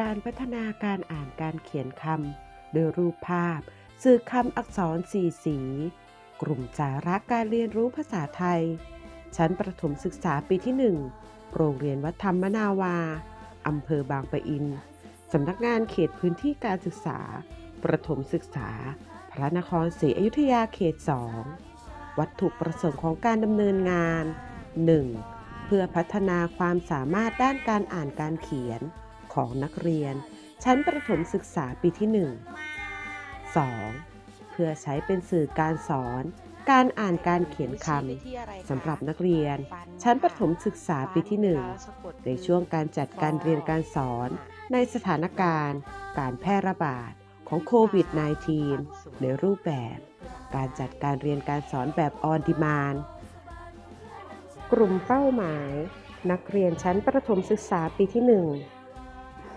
การพัฒนาการอ่านการเขียนคำโดยรูปภาพ สื่อคำอักษรสีสี กลุ่มสาระการเรียนรู้ภาษาไทย ชั้นประถมศึกษาปีที่ 1 โรงเรียนวัดธรรมนาวา อำเภอบางปะอิน สำนักงานเขตพื้นที่การศึกษา ประถมศึกษา พระนครศรีอยุธยาเขต 2 วัตถุประสงค์ของการดำเนินงาน 1. เพื่อพัฒนาความสามารถด้านการอ่านการเขียน ของนักเรียน ชั้นประถมศึกษาปีที่ 1 2. เพื่อใช้เป็นสื่อการสอน การอ่านการเขียนคำสำหรับนักเรียน ชั้นประถมศึกษาปีที่ 1 ในช่วงการจัดการเรียนการสอน ในสถานการณ์ การแพร่ระบาดของโควิด -19 ในรูปแบบ การจัดการเรียนการสอนแบบออนดิมานกลุ่มเป้าหมาย นักเรียนชั้นประถมศึกษาปีที่ 1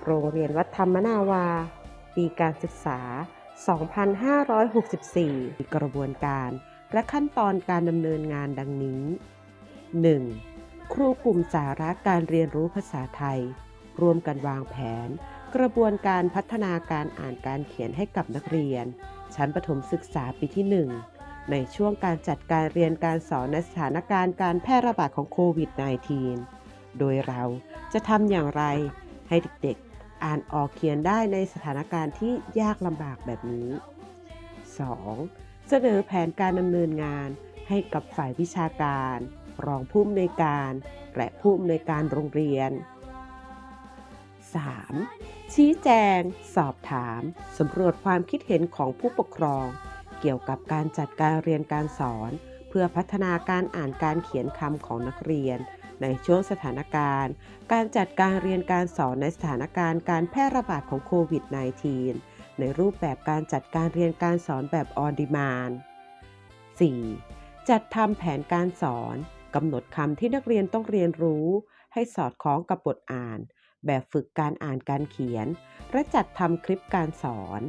โรงเรียนวัดธรรมนาวา ปีการศึกษา 2564 มีกระบวนการและขั้นตอนการดำเนินงานดังนี้ 1. ครูกลุ่มสาระการเรียนรู้ภาษาไทย ร่วมกันวางแผน กระบวนการพัฒนาการอ่านการเขียนให้กับนักเรียน ชั้นประถมศึกษาปีที่ 1 ในช่วงการจัดการเรียนการสอนในสถานการณ์การแพร่ระบาดของโควิด -19 โดยเราจะทำอย่างไรให้เด็ก อ่านออกเขียนได้ในสถานการณ์ที่ยากลำบากแบบนี้ 2. เสนอแผนการดำเนินงานให้กับฝ่ายวิชาการ รองผู้อำนวยการ และผู้อำนวยการโรงเรียน 3. ชี้แจง สอบถาม สำรวจความคิดเห็นของผู้ปกครอง เกี่ยวกับการจัดการเรียนการสอน เพื่อพัฒนาการอ่านการเขียนคำของนักเรียน ในช่วงสถานการณ์ การจัดการเรียนการสอนในสถานการณ์การแพร่ระบาดของโควิด -19 ในรูปแบบการจัดการเรียนการสอนแบบออนดิมาน 4. จัดทำแผนการสอนกำหนดคำที่นักเรียนต้องเรียนรู้ ให้สอดคล้องกับบทอ่าน แบบฝึกการอ่านการเขียน และจัดทำคลิปการสอน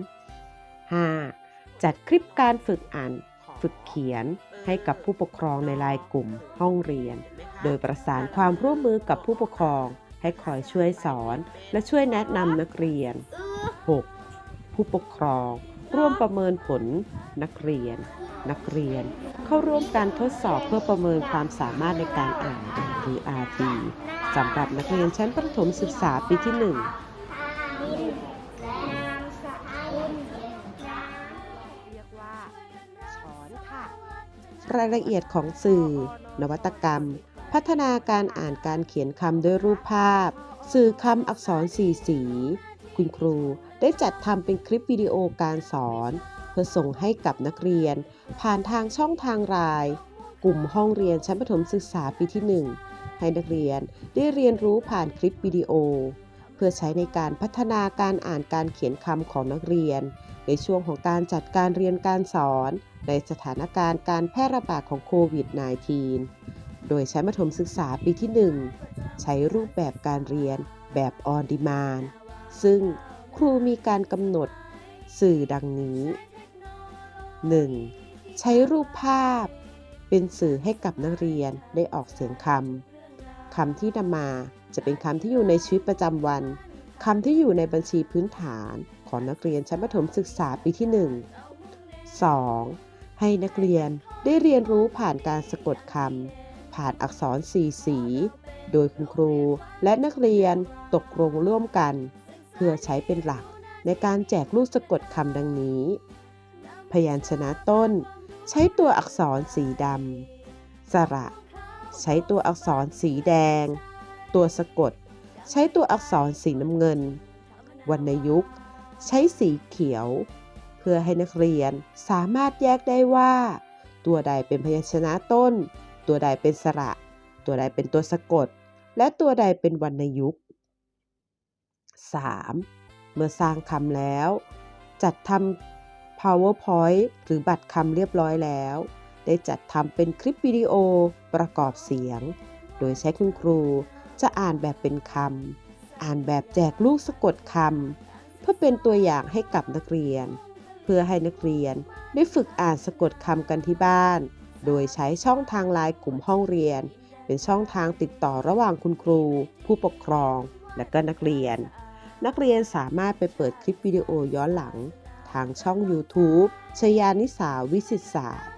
5. จัดคลิปการฝึกอ่าน ฝึกเขียน ให้กับผู้ปกครองในรายกลุ่มห้องเรียน โดยประสานความร่วมมือกับผู้ปกครอง ให้คอยช่วยสอน และช่วยแนะนำนักเรียน 6. ผู้ปกครอง ร่วมประเมินผลนักเรียน นักเรียน เข้าร่วมการทดสอบเพื่อประเมินความสามารถในการอ่านหรือ RT สำหรับนักเรียนชั้นประถมศึกษาปีที่ 1 รายละเอียดของสื่อ นวัตกรรม พัฒนาการอ่านการเขียนคำด้วยรูปภาพ สื่อคำอักษรสีสี คุณครูได้จัดทำเป็นคลิปวิดีโอการสอน เพื่อส่งให้กับนักเรียน ผ่านทางช่องทางไลน์กลุ่มห้องเรียนชั้นประถมศึกษาปีที่ 1 ให้นักเรียนได้เรียนรู้ผ่านคลิปวิดีโอ เพื่อใช้ในการพัฒนาการอ่านการเขียนคำของนักเรียน ในช่วงของการจัดการเรียนการสอน ในสถานการณ์การแพร่ระบาดของโควิด -19 โดยชั้นประถมศึกษาปีที่ 1 ใช้รูปแบบการเรียนแบบออนดิมานซึ่งครูมีการกำหนดสื่อดังนี้ 1. ใช้รูปภาพ เป็นสื่อให้กับนักเรียนได้ออกเสียงคำ คำที่นำมาจะเป็นคำที่อยู่ในชีวิตประจำวันคำที่อยู่ในบัญชีพื้นฐานของนักเรียนชั้นประถมศึกษาปีที่ 1 2. ให้นักเรียนได้เรียนรู้ผ่านการสะกดคำผ่านอักษรสีสี โดยคุณครูและนักเรียนตกลงร่วมกัน เพื่อใช้เป็นหลักในการแจกลูกสะกดคำดังนี้ พยัญชนะต้น ใช้ตัวอักษรสีดำสระ ใช้ตัวอักษรสีแดง ตัวสะกด ใช้ตัวอักษรสีน้ำเงิน วรรณยุกต์ ใช้สีเขียว เพื่อให้นักเรียนสามารถแยกได้ว่า ตัวใดเป็นพยัญชนะต้น ตัวใดเป็นสระ ตัวใดเป็นตัวสะกด และตัวใดเป็นวรรณยุกต์ 3. เมื่อสร้างคำแล้ว จัดทำ PowerPoint หรือบัตรคำเรียบร้อยแล้ว ได้จัดทำเป็นคลิปวิดีโอประกอบเสียง โดยใช้คุณครูจะอ่านแบบเป็นคำ อ่านแบบแจกลูกสะกดคำ เพื่อเป็นตัวอย่างให้กับนักเรียน เพื่อให้นักเรียนได้ฝึกอ่านสะกดคำกันที่บ้าน โดยใช้ช่องทางไลน์กลุ่มห้องเรียน เป็นช่องทางติดต่อระหว่างคุณครู ผู้ปกครอง และก็นักเรียน นักเรียนสามารถไปเปิดคลิปวิดีโอย้อนหลัง ทางช่อง YouTube ชยานิสาวิสิตศาสตร์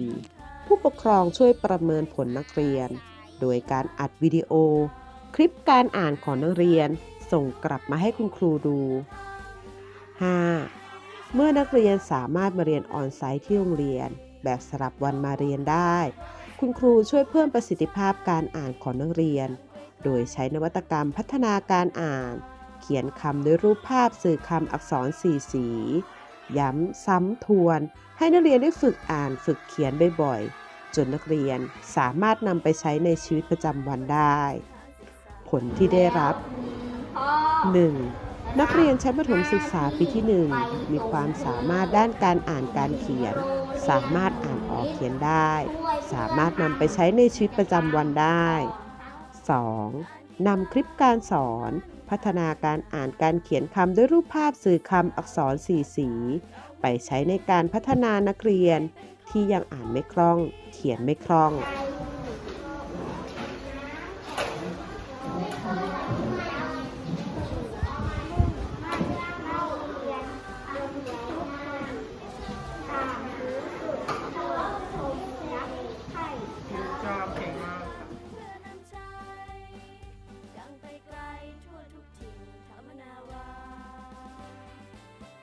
4. ผู้ปกครองช่วยประเมินผลนักเรียน โดยการอัดวิดีโอ คลิปการอ่านของนักเรียนส่งกลับมาให้คุณครูดู 5. เมื่อนักเรียนสามารถมาเรียนออนไซต์ที่โรงเรียน แบบสลับวันมาเรียนได้ คุณครูช่วยเพิ่มประสิทธิภาพการอ่านของนักเรียน โดยใช้นวัตกรรมพัฒนาการอ่าน เขียนคำด้วยรูปภาพสื่อคำอักษรสีสี ย้ำ ซ้ำทวน ให้นักเรียนได้ฝึกอ่านฝึกเขียนบ่อยๆ จนนักเรียนสามารถนำไปใช้ในชีวิตประจำวันได้ ผลที่ได้รับ 1. นักเรียนชั้นประถมศึกษาปีที่ 1 มีความสามารถด้านการอ่านการเขียน สามารถอ่านออกเขียนได้ สามารถนำไปใช้ในชีวิตประจำวันได้ 2. นำคลิปการสอน พัฒนาการอ่านการเขียนคำด้วยรูปภาพสื่อคำอักษรสีสี ไปใช้ในการพัฒนานักเรียนที่ยังอ่านไม่คล่อง เขียนไม่คล่อง